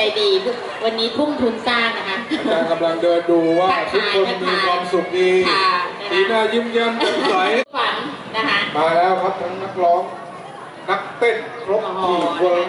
ใจดีวันนี้ทุ่มทุนสร้างนะคะอาจารย์กำลังเดินดูว่าทุกคนมีความสุขดีสีหน้ายิ้มแย้มแจ่มใสฝันนะคะมาแล้วครับทั้งนักร้อง นักเต้นครบทีมเวิร์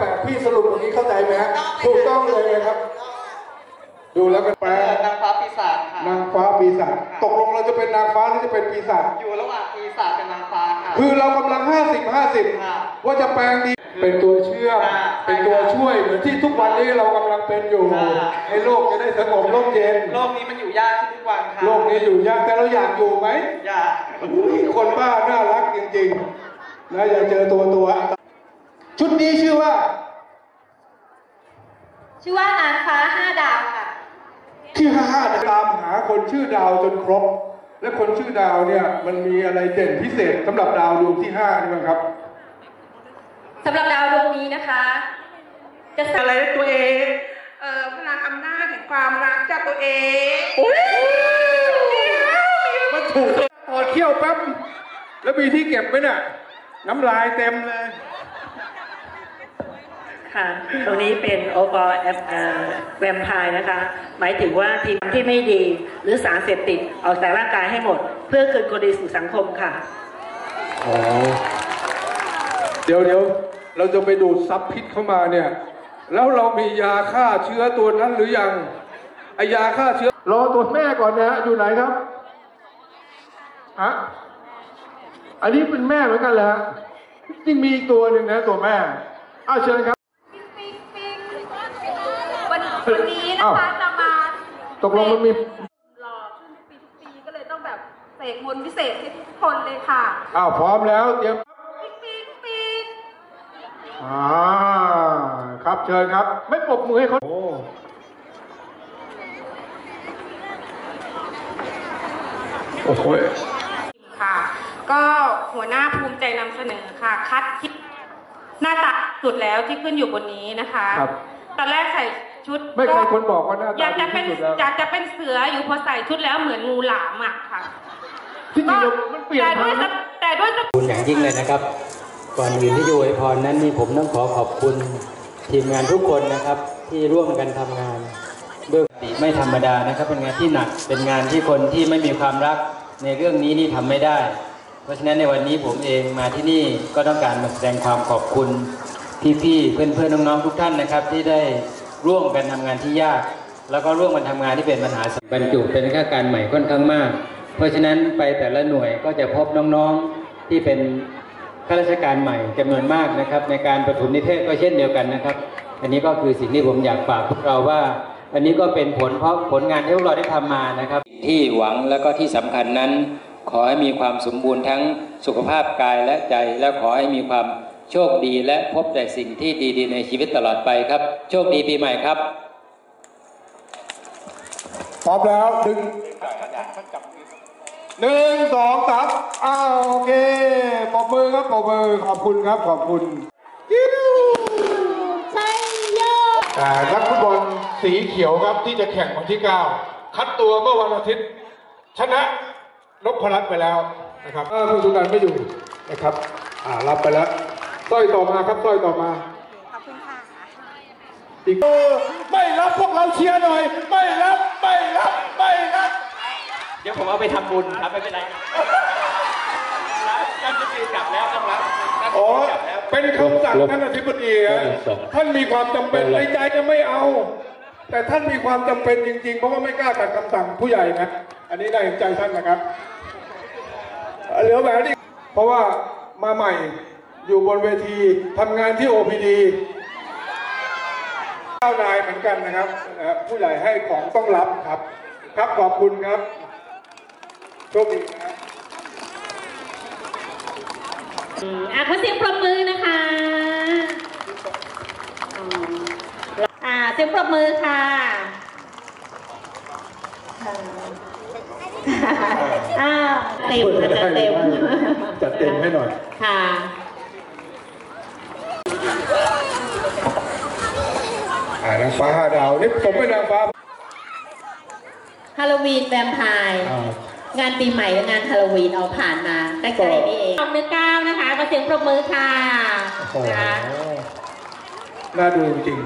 ตลอดปี58พี่สรุปอย่างนี้เข้าใจไหมฮะถูกต้องเลยนะครับ ดูแล้วกันแปลเอ่อนางฟ้าปีศาจค่ะ นางฟ้าปีศาจตกลงเราจะเป็นนางฟ้าหรือจะเป็นปีศาจอยู่ระหว่างปีศาจกับนางฟ้าค่ะ คือเรากำลัง 50ค่ะ50 ว่าจะแปลงดีเป็นตัวเชื่อมค่ะเป็นตัวช่วยเหมือนที่ทุกวันนี้เรากำลังเป็นอยู่ค่ะให้โลกจะได้สงบร่มเย็นโลกนี้มันอยู่ยากขึ้นทุกวันค่ะโลกนี้อยู่ยากแต่เราอยากอยู่ไหมยากคนบ้าน่ารักจริงๆนะอย่าเจอตัวตัว ชุดนี้ชื่อว่า ชื่อว่านางฟ้าห้าดาวค่ะที่ห้าตามหาคนชื่อดาวจนครบ และคนชื่อดาวเนี่ย มันมีอะไรเด่นพิเศษสำหรับดาวดวงที่ห้านี่มั้งครับสำหรับดาวดวงนี้นะคะ จะสอะไรตัวเอง เอ่อพลังอำนาจแห่งความรักจากตัวเองมันถูกถอดเขี้ยวแป๊บแล้วมีที่เก็บไหมน่ะ น้ำลายเต็มเลย ค่ะ ตรงนี้เป็นโอปอแอปแวมไพร์นะคะ หมายถึงว่าทีมที่ไม่ดีหรือสารเสพติดออกจากร่างกายให้หมด เพื่อคืนคนดีสู่สังคมค่ะ อ๋อเดี๋ยวเดี๋ยวเราจะไปดูดซับพิษเข้ามาเนี่ย แล้วเรามียาฆ่าเชื้อตัวนั้นหรือยังไอยาฆ่าเชื้อ รอตัวแม่ก่อนนะฮะอยู่ไหนครับฮะอันนี้เป็นแม่เหมือนกันเหรอฮะจริงมีอีกตัวหนึ่งนะตัวแม่อ้าวเชิญครับ วัน วันนี้นะคะจะมาตกลงมันมี หล่อขึ้นทุกปีทุกปีก็เลยต้องแบบเสกมนต์พิเศษให้ทุกคนเลยค่ะอ้าวพร้อมแล้วเตรียมปิ๊กปิ๊กปิ๊กอ่าครับเชิญครับ ไม่ปรบมือให้เขาโอ้โอ้โหค่ะ ก็หัวหน้าภูมิใจนำเสนอค่ะ คัดคิดหน้าตาสุดแล้วที่ขึ้นอยู่บนนี้นะคะ ครับ ตอนแรกใส่ ชุดไม่เคยคนบอกว่าหน้าตาอยากจะเป็นดีที่สุดแล้วอยากจะเป็นเสืออยู่พอใส่ชุดแล้วเหมือนงูหลามอะค่ะที่จริงเรามันเปลี่ยนแต่ด้วยทางสแต่ด้วยสคุณอย่างยิ่งเลยนะครับ ก่อนอื่นที่จะอวยพรนั้นนี่ผมต้องขอขอบคุณทีมงานทุกคนนะครับ ที่ร่วมกันทำงานด้วยปกติไม่ธรรมดานะครับ เป็นงานที่หนักเป็นงานที่คนที่ไม่มีความรักในเรื่องนี้นี่ทำไม่ได้ เพราะฉะนั้นในวันนี้ผมเองมาที่นี่ก็ต้องการมาแสดงความขอบคุณพี่ๆเพื่อนๆน้องๆทุกท่านนะครับ ที่ได้ ร่วมกันทำงานที่ยาก แล้วก็ร่วมกันทำงานที่เป็นปัญหาบรรจุเป็นข้าการใหม่ค่อนข้างมาก เพราะฉะนั้นไปแต่ละหน่วยก็จะพบน้องๆที่เป็นข้าราชการใหม่จำนวนมากนะครับ ในการประถมนิเทศก็เช่นเดียวกันนะครับ อันนี้ก็คือสิ่งที่ผมอยากฝากพวกเราว่า อันนี้ก็เป็นผลเพราะผลงานที่พวกเราได้ทำมานะครับ ที่หวังแล้วก็ที่สำคัญนั้น ขอให้มีความสมบูรณ์ทั้งสุขภาพกายและใจ และขอให้มีความ โชคดีและพบแต่สิ่งที่ดีๆ ในชีวิตตลอดไปครับ โชคดีปีใหม่ครับพร้อมแล้วดึงหนึ่งสองสามอ้าวโอเคปรบมือครับปรบมือขอบคุณครับขอบคุณยิ้วใช่โยอ่านักฟุตบอลสีเขียวครับที่จะแข่งวันที่9คัดตัวเมื่อวันอาทิตย์ ชนะนพรัตน์ไปแล้วนะครับเออคุณสุนันท์ไม่อยู่นะครับ อ่ารับไปแล้ว สร้อยต่อมาครับสร้อยต่อมาขอบคุณค่ะอีกเออไม่รับพวกเราเชียร์หน่อย ไม่รับไม่รับไม่รับ เดี๋ยวผมเอาไปทำบุญครับไม่เป็นไรการจะตีกลับแล้วต้องรับอ๋อเป็นคำสั่งท่านอธิบดีฮะท่านมีความจำเป็นในใจจะไม่เอา แต่ท่านมีความจำเป็นจริงๆ เพราะว่าไม่กล้าขัดคำสั่งผู้ใหญ่นะ อันนี้ได้เห็นใจท่านนะครับ เหลือแหวนอีกเพราะว่ามาใหม่ อยู่บนเวทีทำงานที่ OPD เจ้านายเหมือนกันนะครับนะครับ ผู้ใหญ่ให้ของต้องรับครับ ครับขอบคุณครับโชคดีนะครับอะขอเสียงปรบมือนะคะอ่าเสียงปรบมือค่ะอ้าวเต็มค่ะจัดเต็มจัดเต็มให้หน่อย ค่ะ อ่านางฟ้าห้าดาวนี่ผมเป็นนางฟ้าฮาโลวีนแวมไพร์อ่างานปีใหม่และงานฮาโลวีนเอาผ่านมาใกล้ๆนี่เองเดือนเก้านะคะขอเสียงปรบมือค่ะโอ้โหนะคะน่าดูจริง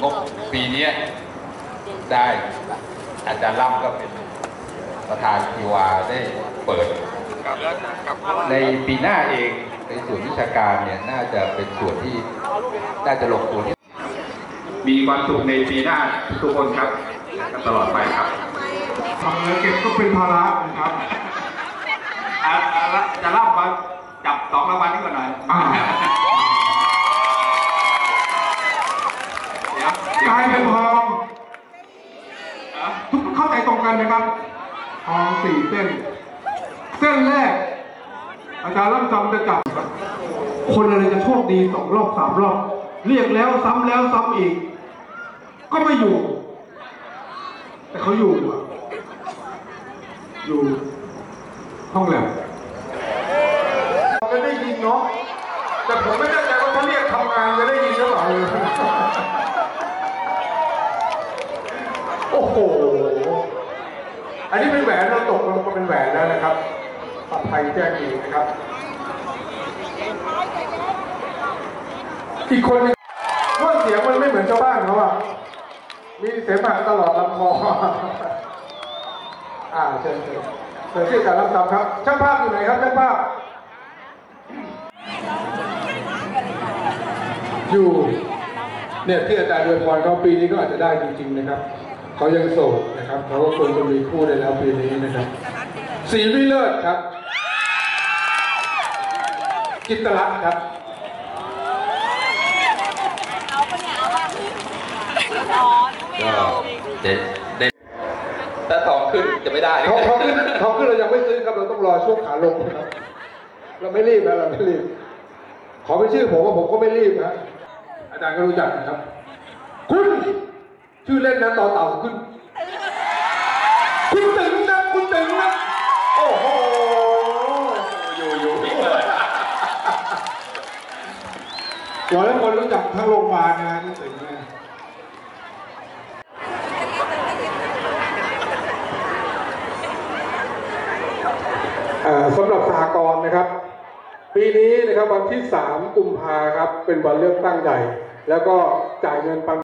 งบปีเนี้ยได้อาจารย์ล่ำก็เป็นประธานทีวาได้เปิด ในปีหน้าเองในส่วนวิชาการเนี่ยน่าจะเป็นส่วนที่น่าจะลงตัวที่มีความสุขในปีหน้าทุกคนครับตลอดไปครับทำเงินเก็บก็เป็นภาระนะครับจะเล่ามาจับสองรางวัลนี้ก่อนหน่อยกลายเป็นทองทุกเข้าใจตรงกันนะครับทองสี่เส้น เส้นแรก อาจารย์ร่ำจำจะจับ คนอะไรจะโชคดีสองรอบสามรอบ เรียกแล้วซ้ำแล้วซ้ำอีก ก็ไม่อยู่ แต่เขาอยู่อะอยู่ห้องแลบจะได้ยินเนาะแต่ผมไม่แน่ใจว่าเขาเรียกทำงานจะได้ยินหรือเปล่า โอ้โห อันนี้เป็นแหวนเราตกลงมาเป็นแหวนแล้วนะครับปลอดภัยแจ้งอีนะครับ อีกคนนึงว่าเสียงมันไม่เหมือนชาวบ้านเขาอะมีเสมหะตลอดลำคอ อ่าเชิญเชิญเชิญชื่อการรับจำครับ ช่างภาพอยู่ไหนครับช่างภาพ อยู่ เนี่ยที่อาจารย์อวยพรเขาปีนี้ก็อาจจะได้จริง ๆ นะครับ เขายังโสดนะครับเขาก็ควรจะมีคู่ได้แล้วปีนี้นะครับสีวิเลิศครับ กิตตลักษณ์ครับก็เด็ดเด็ดถ้าทองขึ้นจะไม่ได้ทองทองขึ้นทองขึ้นเรายังไม่ซื้อครับเราต้องรอช่วงขาลงนะครับ เราไม่รีบนะเราไม่รีบ ขอเป็นชื่อผมว่าผมก็ไม่รีบนะอาจารย์ก็รู้จักนะครับ คุณ ชื่อเล่นนะต่อเต่าขึ้น คุณตึงนะคุณตึงนะโอ้โหอยู่อยู่พี่เลยเดี๋ยวแล้วคนรู้จักทั้งโรงพยาบาลนะคุณตึงเลยสำหรับสหกรณ์นะครับ ปีนี้นะครับวันที่ 3 กุมภาครับ เป็นวันเลือกตั้งใหญ่ แล้วก็จ่ายเงินปัน